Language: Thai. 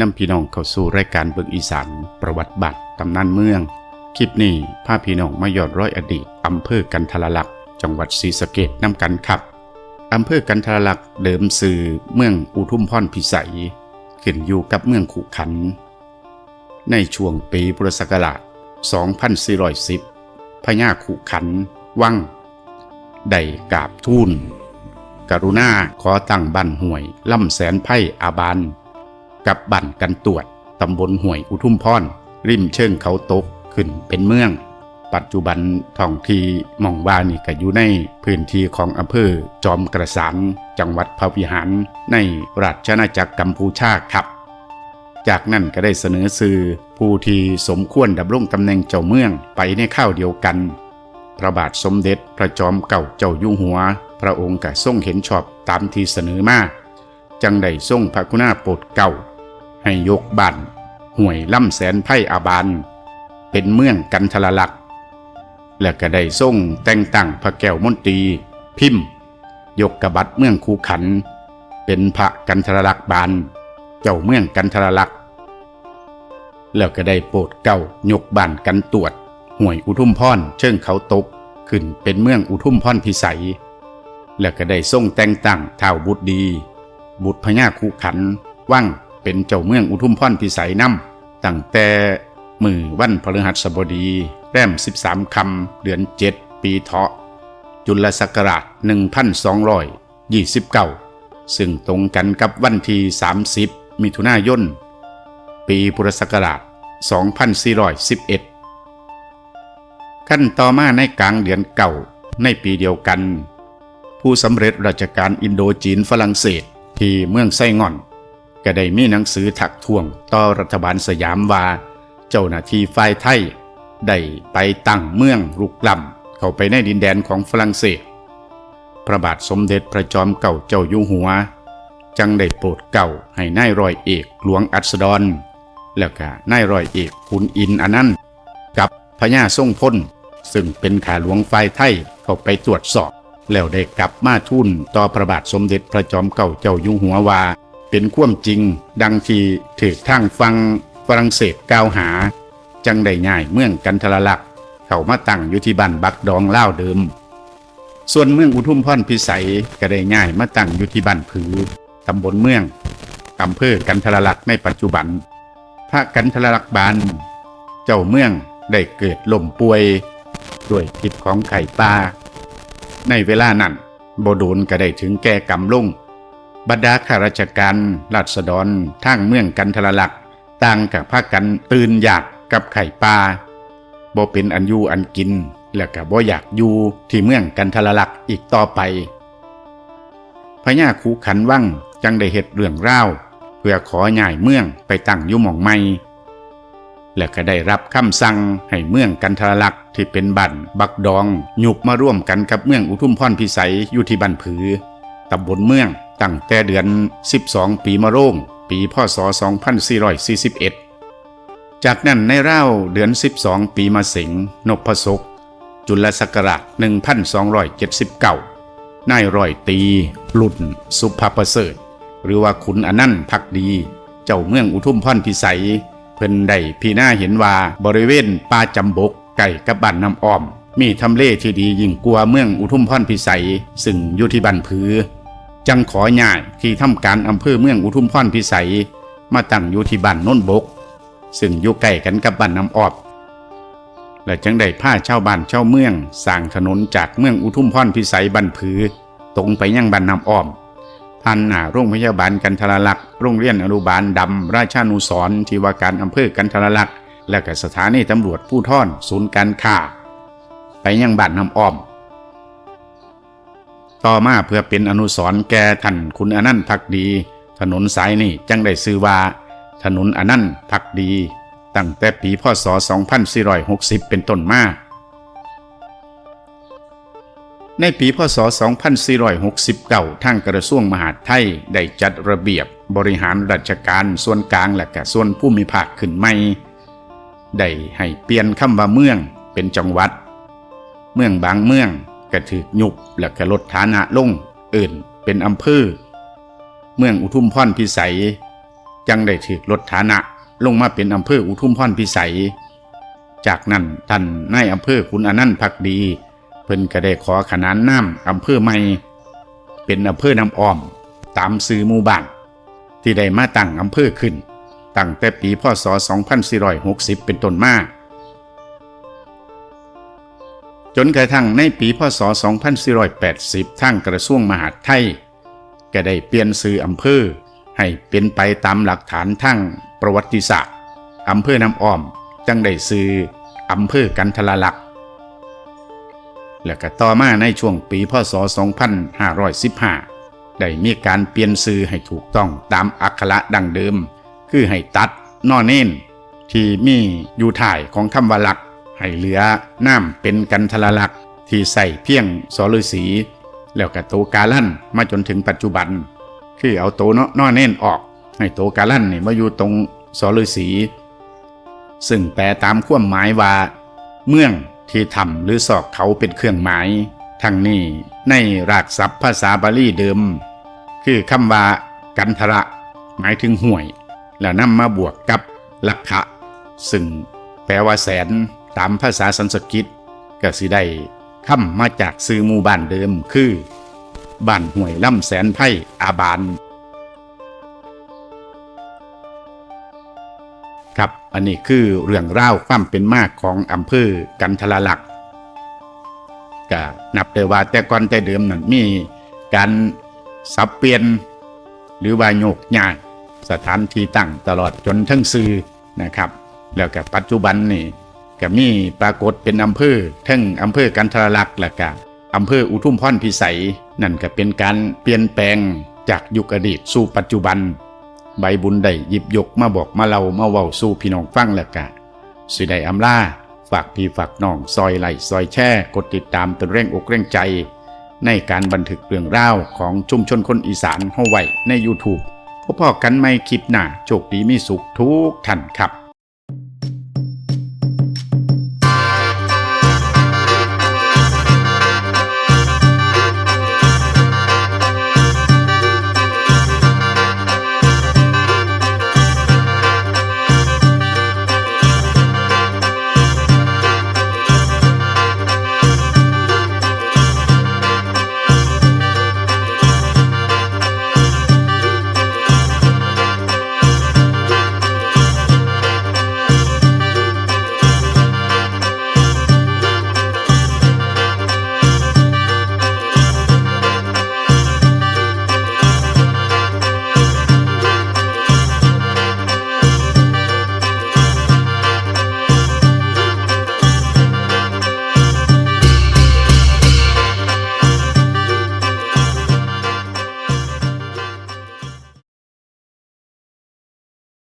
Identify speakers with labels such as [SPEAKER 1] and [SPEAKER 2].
[SPEAKER 1] นำพี่น้องเข้าสู่รายการเบิงอีสานประวัติบัตรตำนานเมือง คลิปนี้พาพี่น้องมายอดร้อยอดีตอำเภอกันทรลักษณ์จังหวัดศรีสะเกดนำกันครับอำเภอกันทรลักษณ์เดิมสื่อเมืองอุทุมพรพิสัย ขึ้นอยู่กับเมืองขุขัน ในช่วงปีพุทธศักราช 2410 พญาขุขัน วังได้กราบทูลกรุณาขอตั้งบ้านห่วยล่ำแสนไพ่อาบาน กับบ้านกันตรวจตำบลห่วยอุทุมพรริมเชิงเขาตกขึ้นเป็นเมือง ปัจจุบันท้องที่มองว่านี่ก็อยู่ในพื้นที่ของอำเภอจอมกระสานจังหวัดพระวิหารในราชอาณาจักรกัมพูชาครับ จากนั้นก็ได้เสนอสื่อผู้ที่สมควรดำรงตำแหน่งเจ้าเมืองไปในข้าวเดียวกัน พระบาทสมเด็จพระจอมเก่าเจ้าอยู่หัว พระองค์ก็ทรงเห็นชอบตามที่เสนอมาจังได้ทรงพระกุณาโปรดเก่า ให้ยกบ้านห่วยล่ำแสนไพ่อาบาน เป็นเมืองกันทรลักษ์และก็ได้ทรงแต่งตั้งพระแก้วมนตรี พิมพ์ ยกกระบัดเมืองคูขัน เป็นพระกันทรลักษ์บาน เจ้าเมืองกันทรลักษ์แล้วก็ได้โปรดเก่ายกบ้านกันตรวจห่วยอุทุมพรเชิงเขาตก ขึ้นเป็นเมืองอุทุมพรพิสัย แล้วก็ได้ทรงแต่งตั้งเท้าบุตรดี บุตรพญาคูขันว่าง เป็นเจ้าเมืองอุทุมพรพิสัยนำตั้งแต่มือวันพฤหัสบดีแรม 13คำเดือน 7 ปีเถาะ จุลศักราช 1229 ซึ่งตรงกันกับวันที่ 30 มิถุนายน ปีพุทธศักราช 2411 ขั้นต่อมาในกลางเดือนเก่าในปีเดียวกัน ผู้สำเร็จราชการอินโดจีนฝรั่งเศสที่เมืองไส้งอน ก็ได้มีหนังสือถักทวงต่อรัฐบาลสยามว่า เจ้าหน้าที่ฝ่ายไทย ได้ไปตั้งเมืองรุกล้ำเข้าไปในดินแดนของฝรั่งเศส พระบาทสมเด็จพระจอมเก่าเจ้าอยู่หัว จังได้โปรดเก่าให้นายร้อยเอกหลวงอัศดร แล้วก็นายร้อยเอกขุนอินอนันต์กับพญาทรงพลซึ่งเป็นขาหลวงฝ่ายไทยเข้าไปตรวจสอบ แล้วได้กลับมาทูลต่อพระบาทสมเด็จพระจอมเก่าเจ้าอยู่หัวว่า เป็นความจริง ดังที่ถือทางฟังฝรั่งเศสกล่าวหา จังได้ง่ายเมืองกันทรลักษ์เข้ามาตั้งอยู่ที่บ้านบักดองเล่าเดิม ส่วนเมืองอุทุมพรพิสัยก็ได้ง่ายมาตั้งอยู่ที่บ้านผือตำบลเมืองอำเภอกันทรลักษ์ในปัจจุบัน พระกันทรลักษ์บานเจ้าเมืองได้เกิดล่มป่วยด้วยพิษของไข่ปลาในเวลานั้นบโดนก็ได้ถึงแก่กำลง บรรดาข้าราชการราษฎรทางเมืองกันทรลักต่างกับพากันตื่นอยากกับไข่ปลาบ่เป็นอันยูอันกิน และก็บ่อยากอยู่ที่เมืองกันทรลักอีกต่อไปพญาคูขันวังจังได้เฮ็ดเรื่องร่าเพื่อขอย้ายเมืองไปตั้งยู่หม่องใหม่และก็ได้รับคำสั่งให้เมืองกันทรลักษ์ที่เป็นบันบักดองหยุบมาร่วมกันกับเมืองอุทุมพรพิสัยอยู่ที่บันผือตำบลเมือง ตั้งแต่เดือน 12 ปีมะโรงปีพศ 2441 จากนั้นในราวเดือน 12 ปีมาสิงนพศกจุลศักราช1279 นายร้อยตี หลุดสุภประเสริฐ หรือว่าขุนอนันต์พักดี เจ้าเมืองอุทุมพรพิสัย เพิ่นได้พี่หน้าเห็นว่าบริเวณป่าจำบกใกล้กับบ้านน้ำอ้อม มีทำเลที่ดียิ่งกว่าเมืองอุทุมพรพิสัย ซึ่งอยู่ที่บ้านผือ จังขอย้ายที่ทำการอำเภอเมืองอุทุมพรพิสัย มาตั้งอยู่ที่บ้านโน้นบก ซึ่งอยู่ใกล้กันกับบ้านน้ำออบ และจังได้ผ้าเช่าบ้านเช่าเมืองสร้างถนนจากเมืองอุทุมพรพิสัยบันผือ ตรงไปยังบ้านน้ำออมพันหน้าโรงพยาบาลกันทรลักษ์โรงเรียนอนุบาลดำราชานุสรที่ว่าการอำเภอกันทรลักษ์และก็สถานีตำรวจผู้ท่อนศูนย์การค้าไปยังบ้านน้ำอ้อม ต่อมาเพื่อเป็นอนุสรณ์แก่ท่านคุณอนันต์พักดี ถนนสายนี้จังได้ซื้อว่า ถนนอนันต์พักดี ตั้งแต่ปีพศ 2460 เป็นต้นมาในปีพศ 2469 ทางกระทรวงมหาดไทยได้จัดระเบียบบริหารราชการส่วนกลางและก็ส่วนผู้มีภาคขึ้นใหม่ ได้ให้เปลี่ยนคำว่าเมืองเป็นจังหวัด เมืองบางเมือง ก็ถือยุบและก็ลดฐานะลงเอื่นเป็นอำเภอ เมืองอุทุมพรพิสัย จังได้ถือลดฐานะลงมาเป็นอำเภออุทุมพรพิสัย จากนั้นท่านนายอำเภอคุณอนันต์พักดี เพิ่นก็ได้ขอขนานนามอำเภอใหม่ เป็นอำเภอน้ำอ้อม ตามซื้อหมู่บ้านที่ได้มาตั้งอำเภอขึ้นตั้งแต่ปีพศ 2460 เป็นต้นมา จนกระทั่งในปีพศ 2480 ทางกระทรวงมหาดไทย ก็ได้เปลี่ยนชื่ออำเภอ ให้เป็นไปตามหลักฐานทางประวัติศาสตร์อำเภอน้ำอ้อมจังได้ชื่ออำเภอกันทละลักษ์และก็ต่อมาในช่วงปีพศ 2515 ได้มีการเปลี่ยนชื่อให้ถูกต้องตามอักขระดังเดิม คือให้ตัดนอเน้นที่มีอยู่ถ่ายของคำว่าลัก ให้เหลือน้ำเป็นกันทละลักที่ใส่เพียงสอฤษีแล้วก็โตกาลั่นมาจนถึงปัจจุบัน คือเอาโตเนาะนอเน้นออก ให้โตกาลั่นนี่มาอยู่ตรงสอฤษีซึ่งแปลตามความหมายว่า เมืองที่ทำหรือสอกเขาเป็นเครื่องหมายทั้งนี้ในรากศัพท์ภาษาบาลีเดิม คือคำว่า กันทระหมายถึงห่วย แล้วนำมาบวกกับลักขะซึ่งแปลว่าแสน ตามภาษาสันสกฤตก็สิได้คำมาจากซื้อหมู่บ้านเดิมคือบ้านห่วยล่ำแสนไพ่อาบานครับอันนี้คือเรื่องเล่าวความเป็นมากของอำเภอกันทละลักษ์ก็นับได้ว่าแต่ก่อนแต่เดิมนั้นมีการสับเปลี่ยนหรือว่าโยกย้ายสถานที่ตั้งตลอดจนทั้งซื้อนะครับ แล้วก็ปัจจุบันนี่ ก็มีปรากฏเป็นอำเภอทั้งอำเภอกันทรลักษณ์และก็อำเภออุทุมพรพิสัย นั่นก็เป็นการเปลี่ยนแปลงจากยุคอดีตสู่ปัจจุบัน ใบบุญได้หยิบยกมาบอกมาเล่ามาเว้าสู่พี่น้องฟังแล้วก็สิได้อำลาฝากพี่ฝากน้องซอยไหลซอยแช่กดติดตามเป็นเร่งอกเร่งใจ ในการบันทึกเรื่องราวของชุมชนคนอีสานเฮาไว้ใน YouTube พบพอกันไม่คลิปหน้าโชคดีมีสุขทุกท่านครับ